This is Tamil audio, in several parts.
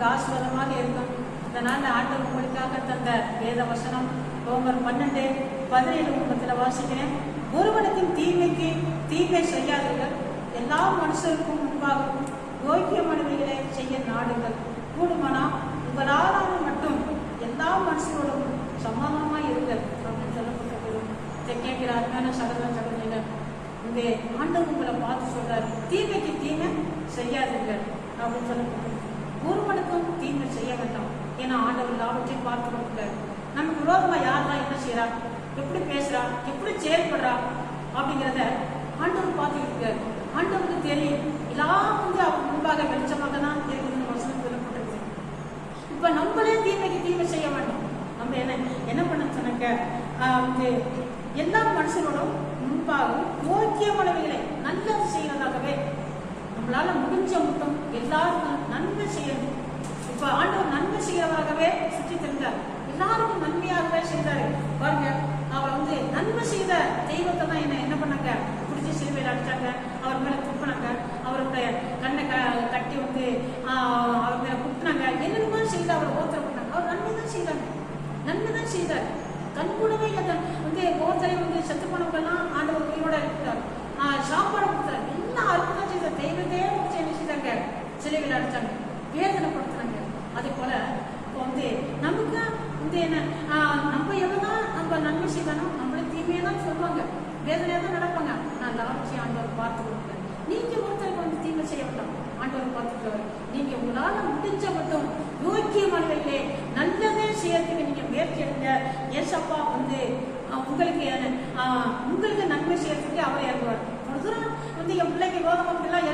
உங்களுக்கு ஆசீர்வாதமாக இருக்கும். இதனால் ஆண்டவர் உங்களுக்காக தந்த வேத வசனம் ரோமர் பன்னெண்டு பதினேழு குடும்பத்தில் வாசிக்கிறேன். ஒருவனத்தின் தீமைக்கு தீமை செய்யாதீர்கள். எல்லா மனுஷருக்கும் முன்பாகவும் யோக்கியமானவைகளை செய்ய நாடுங்கள். கூடுமானா உங்களாலான மட்டும் எல்லா மனுஷரோடும் சமாதானமாக இருங்கள். அப்படின்னு சொல்லப்பட்டிருக்கிறோம் இதை கேட்கிற அருமையான சகோதர சகோதரிகள் இந்த ஆண்டவர் உங்களை பார்த்து சொல்றாரு. தீமைக்கு தீமை செய்யாதீர்கள். அப்படின்னு சொல்லப்பட்டிருக்கிறோம் ஒருவனுக்கும் தீங்கு செய்ய வேண்டாம் ஏன்னா ஆண்டவர் லாபத்தை பார்த்து கொடுக்கிறார் நமக்கு விரோதமா யாரெல்லாம் என்ன செய்யறா எப்படி பேசுறா? எப்படி செயல்படுறா? அப்படிங்கிறத ஆண்டவர் பார்த்து இருக்காரு ஆண்டவருக்கு தெரியும். எல்லாம் வந்து அவர் முன்பாக வெளிச்சமாக தான் தெரியுதுன்னு வசனம் சொல்லப்பட்டிருக்கு இப்ப நம்மளே தீமைக்கு தீமை செய்ய வேண்டாம். நம்ம என்ன என்ன பண்ண சொன்னாங்க வந்து எல்லா மனுஷனோடும் முன்பாகவும் யோக்கியமானவைகளை நல்லது செய்யறதாகவே நம்மளால முடிஞ்ச மட்டும் எல்லாருக்கும் நன்மை செய்யணும். இப்ப ஆண்டவர் நன்மை செய்யறவராகவே சுற்றி தெரிந்தார் எல்லாருக்கும் நன்மையாகவே செய்தாரு. பாருங்க அவர் வந்து நன்மை செய்த தெய்வத்தை தான் என்ன என்ன பண்ணாங்க? பிடிச்சி சிலுவையில் அடிச்சாங்க. அவர் மேல துப்பினாங்க அவருடைய கண்ணை க கட்டி வந்து அவர் மேல குத்துனாங்க என்னென்னமோ செய்து அவரை ஓத்திரம் பண்ணாங்க. அவர் நன்மை தான் செய்தாங்க நன்மை தான் செய்தார். கண் கூடவே வந்து ஓத்தரை வந்து செத்து போனவங்கெல்லாம் ஆண்டவர் உயிரோட இருக்கிறார் ஆஹ், சாப்பாடு கொடுத்தாரு எல்லாம் அற்புதம் செய்த தெய்வத்தையே முடிச்சு என்ன செய்தாங்க சிலுவையில் அடிச்சாங்க வேதனைப்படுத்துனாங்க அதே போல இப்போ வந்து நமக்கு வந்து என்ன ஆஹ், நம்ம எவ்வளவுதான் நம்ம நன்மை செய்யணும் நம்மளே தீமையை தான் சொல்லுவாங்க. வேதனையா தான் நடப்பாங்க. நான் லாபச்சி ஆண்டவர் பார்த்து கொடுப்பேன் நீங்க ஒருத்தருக்கு வந்து தீமை செய்ய வேண்டாம். ஆண்டவர் பார்த்துக்கிறவர் நீங்க உங்களால முடிஞ்ச மட்டும் யோக்கியமானவைகளே நல்லதே செய்யறதுக்கு நீங்க முயற்சி எடுங்க. ஏசப்பா வந்து உங்களுக்கு ஆஹ், உங்களுக்கு நன்மை செய்யறதுக்கு அவர் இறங்குவார் ஒரு தூரம் வந்து என் பிள்ளைக்கு ரோதம் அப்படிலாம்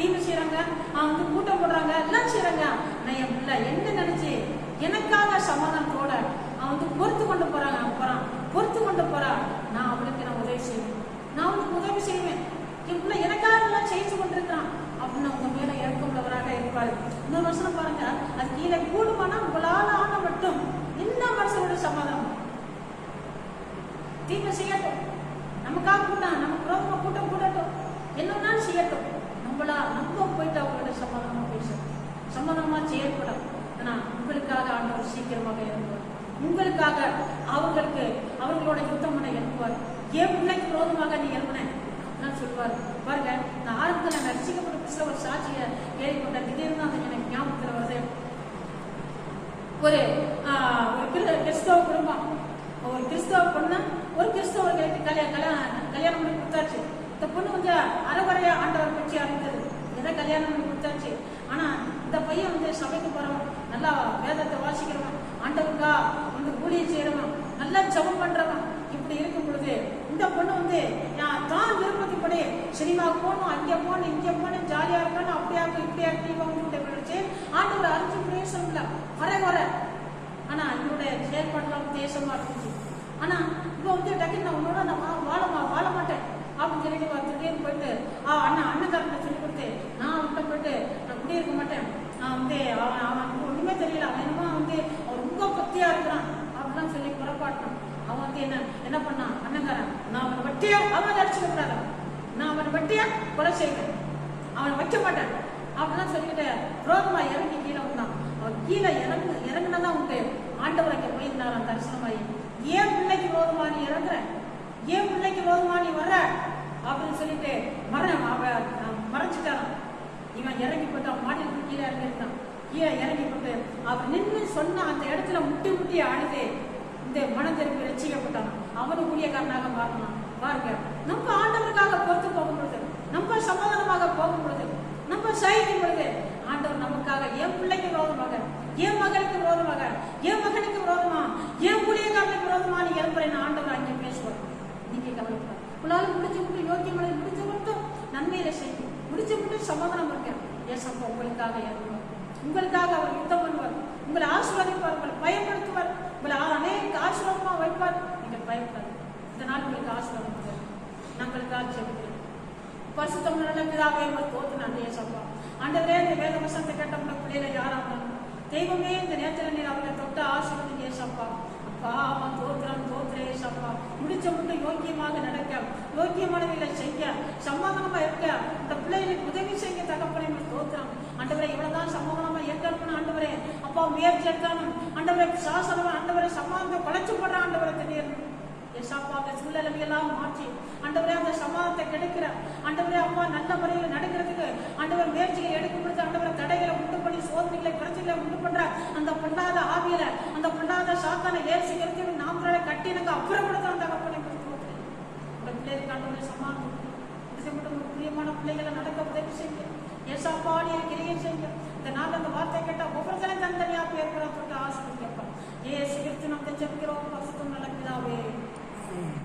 எழுப்புறாங்க தீமை செய்யறாங்க வந்து கூட்டம் போடுறாங்க எல்லாம் செய்யறாங்க நான் என் பிள்ளை என்ன நினைச்சு எனக்காக சமாதானத்தோட அவன் வந்து பொறுத்து கொண்டு போறாங்க அவன் போறான். பொறுத்து கொண்டு போறா. நான் அவனுக்கு நான் உதவி செய்வேன். நான் அவனுக்கு உதவி செய்வேன். என் பிள்ளை எனக்காக எல்லாம் செய்து கொண்டிருக்கிறான். அப்படின்னு அவங்க மேல இறக்கம் உள்ளவராக இருப்பாரு. இன்னொரு வருஷம் பாருங்க. அது கீழே கூடுமானா உங்களால ஆன மட்டும். என்ன மனசோட சமாதானம்? தீமை செய்யட்டும். நமக்காக கூட்டம் நமக்கு ரோகமா கூட்டம் கூடட்டும். என்னன்னாலும் செய்யட்டும் நம்மளா நம்ம போயிட்டு அவங்களோட சமாதானமா பேசணும் சமாதானமா செயல்படும் ஆனா உங்களுக்காக ஆண்டவர் சீக்கிரமாக இறங்குவார் உங்களுக்காக அவர்களுக்கு அவர்களோட யுத்தம் பண்ண எழுப்புவார் என் பிள்ளைக்கு விரோதமாக நீ எழுப்பின சொல்வார் சொல்லுவார். பாருங்க நான் ஆரம்பத்தில் நான் ரசிக்கப்பட்ட புதுசுல ஒரு சாட்சியை கேள்விப்பட்டேன் திடீர்னு அது எனக்கு ஞாபகத்தில் வருது. ஒரு ஒரு கிறிஸ்தவ குடும்பம். ஒரு கிறிஸ்தவ பொண்ணு ஒரு கிறிஸ்தவர்களுக்கு கல்யாணம் கல்யாணம் கல்யாணம் பண்ணி கொடுத்தாச்சு. இந்த பொண்ணு கொஞ்சம் அறகுறையா ஆண்டவர் பற்றி அறிந்தது. எதை கல்யாணம் பண்ணி கொடுத்தாச்சு. ஆனா இந்த பையன் வந்து சபைக்கு போறவன் நல்லா வேதத்தை வாசிக்கிறவன் ஆண்டவருக்கா வந்து கூலியை செய்யறவன் நல்லா ஜபம் பண்றவன். இப்படி இருக்கும் பொழுது இந்த பொண்ணு வந்து நான் தான் விருப்பத்துப்படி சினிமா போகணும் அங்கே போகணும் இங்கே போகணும் ஜாலியாக இருக்கணும். அப்படியா இப்படியா தீபம் நினைச்சு ஆண்டவர் அறிஞ்சு பிரயோசனம் வர வர. ஆனால் என்னுடைய செயல்பாடுலாம் தேசமாக இருந்துச்சு. ஆனால் இப்போ வந்து டக்குன்னு நான் உன்னோட நான் வாழமா வாழ மாட்டேன். அப்படின்னு சொல்லிட்டு திடீர்னு போயிட்டு ஆ அண்ணா அண்ணன் சொல்லி கொடுத்து நான் அவன்கிட்ட போயிட்டு நான் குடியிருக்க மாட்டேன். நான் வந்து அவன் அவனுக்கு ஒன்றுமே தெரியல. அவன் என்னமா வந்து அவன் ரொம்ப பக்தியா இருக்கிறான் அப்படிலாம் சொல்லி புறப்பாட்டான் அவன் வந்து என்ன பண்ணான் அண்ணங்காரன் நான் அவனை வட்டியா? அவன் அடிச்சுக்க கூடாது நான் அவனை வட்டியா? கொலை செய்வேன். அவனை வைக்க மாட்டேன். அப்படிலாம் சொல்லிட்டு ரோதமா இறங்கி கீழே வந்தான். அவன் கீழே இறங்கு இறங்குனதான் உண்டு ஆண்டவரைக்கு அங்கே போயிருந்தாராம் தரிசனமாயி. ஏன் பிள்ளைக்கு ரோதமா நீ இறங்குற? ஏன் பிள்ளைக்கு ரோதமா நீ வர அப்படின்னு சொல்லிட்டு மற அவன் மறைச்சிட்டாராம் இவன் இறங்கி போட்டான் அவன் மாட்டிட்டு கீழே இறங்கியிருந்தான் கீழே இறங்கி போட்டு அவன் நின்று சொன்ன அந்த இடத்துல முட்டி முட்டி அழுது இந்த மனம் திரும்பி ரசிக்கப்பட்டான். அவனு ஊழியக்காரனாக மாறினான் பாருங்க நம்ம ஆண்டவருக்காக பொறுத்து போகும் பொழுது நம்ம சமாதானமாக போகும் பொழுது நம்ம சகிக்கும் பொழுது ஆண்டவர் நமக்காக என் பிள்ளைக்கு விரோதமாக என் மகனுக்கு விரோதமாக என் மகனுக்கு விரோதமா என் ஊழியக்காரனுக்கு விரோதமா நீ எழுப்புறேன் ஆண்டவர் அங்கே பேசுவார். நீங்க கவனிப்பார் உங்களால முடிஞ்ச மட்டும் யோக்கியமலை முடிஞ்ச மட்டும் நன்மையில செய்யும் முடிஞ்ச மட்டும் சமாதானம் இருக்கேன் ஏசப்பா உங்களுக்காக இறங்குவார் உங்களுக்காக அவர் யுத்தம் பண்ணுவார். உங்களை ஆசீர்வதிப்பார் உங்களை பயன்படுத்துவார். உங்களை அநேக ஆசீர்வாதமா வைப்பார். பயப்படாது இந்த நாள் உங்களுக்கு ஆசீர்வாதம் பண்ணுவார் நாங்களுக்காக செலுத்துகிறேன் பரிசுத்தம் நல்ல பிதாவே உங்கள் தோத்து நன்றி ஏசப்பா ஆண்டவரே இந்த வேத வசனத்தை கேட்ட பிள்ளைகளை யாராக தெய்வமே இந்த நேரத்தில் நீர் அவர்களை தொட்டு ஆசீர்வதிங்க ஏசப்பா. அப்பா அவன் தோத்திரம் தோத்திரே ஏசப்பா. முடிச்ச மட்டும் யோக்கியமாக நடக்க யோக்கியமானவைகளை செய்ய சமாதானமா இருக்க இந்த பிள்ளைகளுக்கு உதவி செய்ய தகப்பனை தோத்துறான் ஆண்டவரே இவ்வளவுதான் சமூகமா எங்க இருக்கணும் ஆண்டவரே அப்பா முயற்சி எடுத்தாலும் ஆண்டவரே சாசனம் ஆண்டவரே சமாதானத்தை குலைச்சு போடுற ஆண்டவரை திடீர்னு ஏசாப்பா அந்த சூழ்நிலைமையெல்லாம் மாற்றி. ஆண்டவரே அந்த சமாதானத்தை கிடைக்கிற. ஆண்டவரே அப்பா நல்ல முறையில் நடக்கிறதுக்கு ஆண்டவர் முயற்சிகளை எடுக்கும் பொழுது ஆண்டவரை தடைகளை உண்டு பண்ணி சோதனைகளை பிரச்சனைகளை உண்டு பண்ற அந்த பொண்ணாத ஆவியில அந்த பொண்ணாத சாத்தான ஏசி நிறுத்தி நாமளோட கட்டி எனக்கு அப்புறப்படுத்த அந்த கப்பனை உங்க பிள்ளைகளுக்கு ஆண்டவரை சமாதானம் மட்டும் ஒரு பிரியமான பிள்ளைகளை நடக்க உதவி செய்யுங்க. ஏசாப்பா நீ கிரியை செய்யுங்க. இந்த நாள் அந்த வார்த்தை கேட்டா ஒவ்வொருத்தரும் தனித்தனியா பேர் சொல்லிட்டு ஆசிரியர் கேட்பான் ஏசு நம்ம ஜெபிக்கிறோம் பசுத்தம் நல்ல பிதாவே Mm.